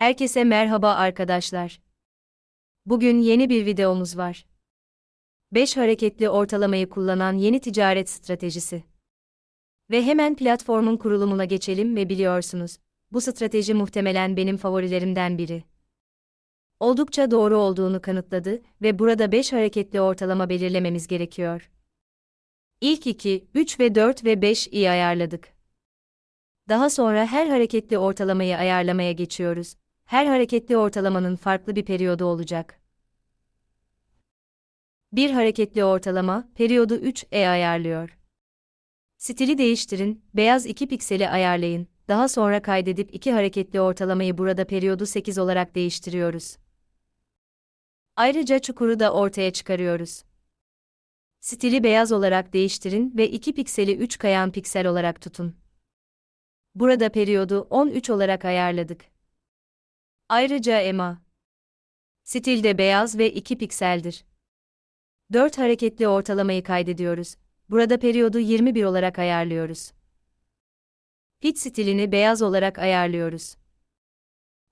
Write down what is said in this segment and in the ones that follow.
Herkese merhaba arkadaşlar. Bugün yeni bir videomuz var. 5 hareketli ortalamayı kullanan yeni ticaret stratejisi. Ve hemen platformun kurulumuna geçelim ve biliyorsunuz, bu strateji muhtemelen benim favorilerimden biri. Oldukça doğru olduğunu kanıtladı ve burada 5 hareketli ortalama belirlememiz gerekiyor. İlk 2, 3 ve 4 ve 5 iyi ayarladık. Daha sonra her hareketli ortalamayı ayarlamaya geçiyoruz. Her hareketli ortalamanın farklı bir periyodu olacak. Bir hareketli ortalama, periyodu 3E ayarlıyor. Stili değiştirin, beyaz 2 pikseli ayarlayın, daha sonra kaydedip iki hareketli ortalamayı burada periyodu 8 olarak değiştiriyoruz. Ayrıca çukuru da ortaya çıkarıyoruz. Stili beyaz olarak değiştirin ve 2 pikseli 3 kayan piksel olarak tutun. Burada periyodu 13 olarak ayarladık. Ayrıca EMA stilde beyaz ve 2 pikseldir. 4 hareketli ortalamayı kaydediyoruz. Burada periyodu 21 olarak ayarlıyoruz. Pit stilini beyaz olarak ayarlıyoruz.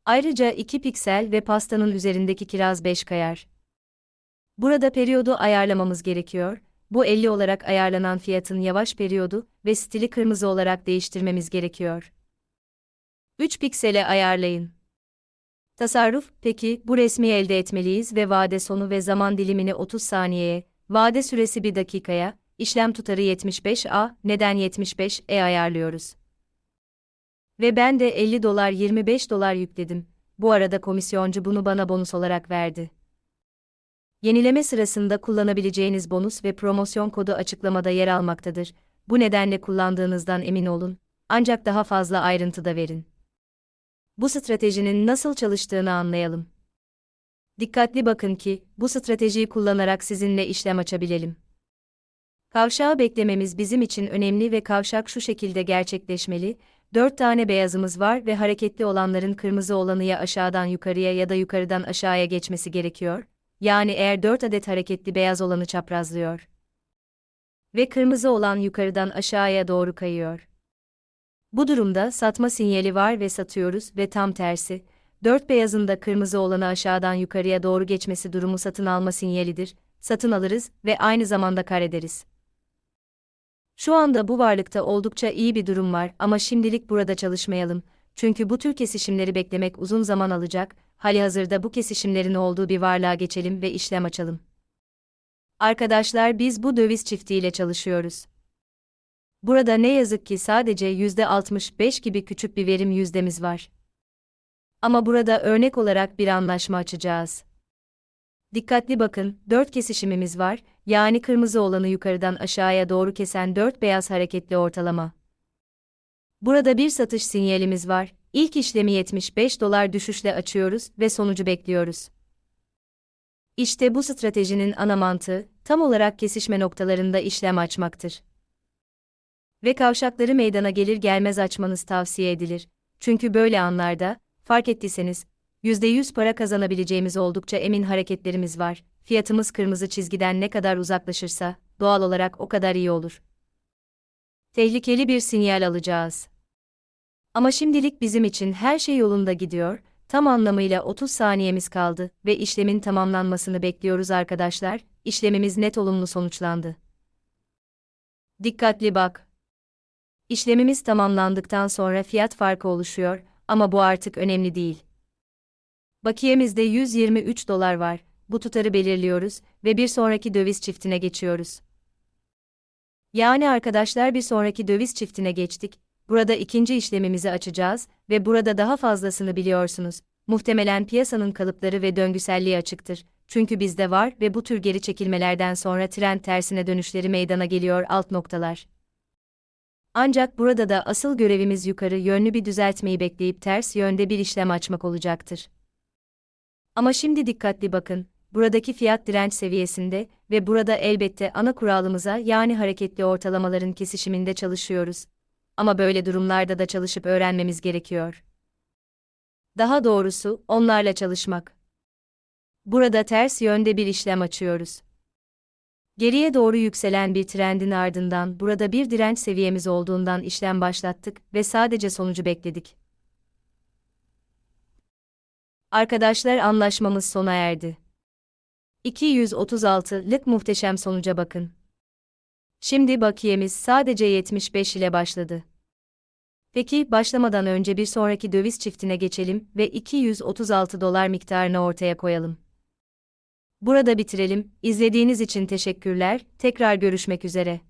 Ayrıca 2 piksel ve pastanın üzerindeki kiraz 5 kayar. Burada periyodu ayarlamamız gerekiyor. Bu 50 olarak ayarlanan fiyatın yavaş periyodu ve stili kırmızı olarak değiştirmemiz gerekiyor. 3 piksele ayarlayın. Tasarruf, peki bu resmi elde etmeliyiz ve vade sonu ve zaman dilimini 30 saniyeye, vade süresi 1 dakikaya, işlem tutarı 75A, neden 75E ayarlıyoruz. Ve ben de 50 dolar 25 dolar yükledim. Bu arada komisyoncu bunu bana bonus olarak verdi. Yenileme sırasında kullanabileceğiniz bonus ve promosyon kodu açıklamada yer almaktadır. Bu nedenle kullandığınızdan emin olun. Ancak daha fazla ayrıntı da verin. Bu stratejinin nasıl çalıştığını anlayalım. Dikkatli bakın ki bu stratejiyi kullanarak sizinle işlem açabilelim. Kavşağı beklememiz bizim için önemli ve kavşak şu şekilde gerçekleşmeli. 4 tane beyazımız var ve hareketli olanların kırmızı olanı ya aşağıdan yukarıya ya da yukarıdan aşağıya geçmesi gerekiyor. Yani eğer 4 adet hareketli beyaz olanı çaprazlıyor. Ve kırmızı olan yukarıdan aşağıya doğru kayıyor. Bu durumda satma sinyali var ve satıyoruz ve tam tersi, 4 beyazın da kırmızı olanı aşağıdan yukarıya doğru geçmesi durumu satın alma sinyalidir, satın alırız ve aynı zamanda kar ederiz. Şu anda bu varlıkta oldukça iyi bir durum var ama şimdilik burada çalışmayalım. Çünkü bu tür kesişimleri beklemek uzun zaman alacak. Halihazırda bu kesişimlerin olduğu bir varlığa geçelim ve işlem açalım. Arkadaşlar biz bu döviz çiftiyle çalışıyoruz. Burada ne yazık ki sadece %65 gibi küçük bir verim yüzdemiz var. Ama burada örnek olarak bir anlaşma açacağız. Dikkatli bakın, 4 kesişimimiz var, yani kırmızı olanı yukarıdan aşağıya doğru kesen 4 beyaz hareketli ortalama. Burada bir satış sinyalimiz var, ilk işlemi 75 dolar düşüşle açıyoruz ve sonucu bekliyoruz. İşte bu stratejinin ana mantığı, tam olarak kesişme noktalarında işlem açmaktır. Ve kavşakları meydana gelir gelmez açmanız tavsiye edilir. Çünkü böyle anlarda, fark ettiyseniz, %100 para kazanabileceğimiz oldukça emin hareketlerimiz var. Fiyatımız kırmızı çizgiden ne kadar uzaklaşırsa, doğal olarak o kadar iyi olur. Tehlikeli bir sinyal alacağız. Ama şimdilik bizim için her şey yolunda gidiyor, tam anlamıyla 30 saniyemiz kaldı ve işlemin tamamlanmasını bekliyoruz arkadaşlar, işlemimiz net olumlu sonuçlandı. Dikkatli bak. İşlemimiz tamamlandıktan sonra fiyat farkı oluşuyor ama bu artık önemli değil. Bakiyemizde 123 dolar var. Bu tutarı belirliyoruz ve bir sonraki döviz çiftine geçiyoruz. Yani arkadaşlar bir sonraki döviz çiftine geçtik. Burada ikinci işlemimizi açacağız ve burada daha fazlasını biliyorsunuz. Muhtemelen piyasanın kalıpları ve döngüselliği açıktır. Çünkü bizde var ve bu tür geri çekilmelerden sonra trend tersine dönüşleri meydana geliyor alt noktalar. Ancak burada da asıl görevimiz yukarı yönlü bir düzeltmeyi bekleyip ters yönde bir işlem açmak olacaktır. Ama şimdi dikkatli bakın, buradaki fiyat direnç seviyesinde ve burada elbette ana kuralımıza yani hareketli ortalamaların kesişiminde çalışıyoruz. Ama böyle durumlarda da çalışıp öğrenmemiz gerekiyor. Daha doğrusu, onlarla çalışmak. Burada ters yönde bir işlem açıyoruz. Geriye doğru yükselen bir trendin ardından burada bir direnç seviyemiz olduğundan işlem başlattık ve sadece sonucu bekledik. Arkadaşlar anlaşmamız sona erdi. 236'lık muhteşem sonuca bakın. Şimdi bakiyemiz sadece 75 ile başladı. Peki başlamadan önce bir sonraki döviz çiftine geçelim ve 236 dolar miktarını ortaya koyalım. Burada bitirelim. İzlediğiniz için teşekkürler. Tekrar görüşmek üzere.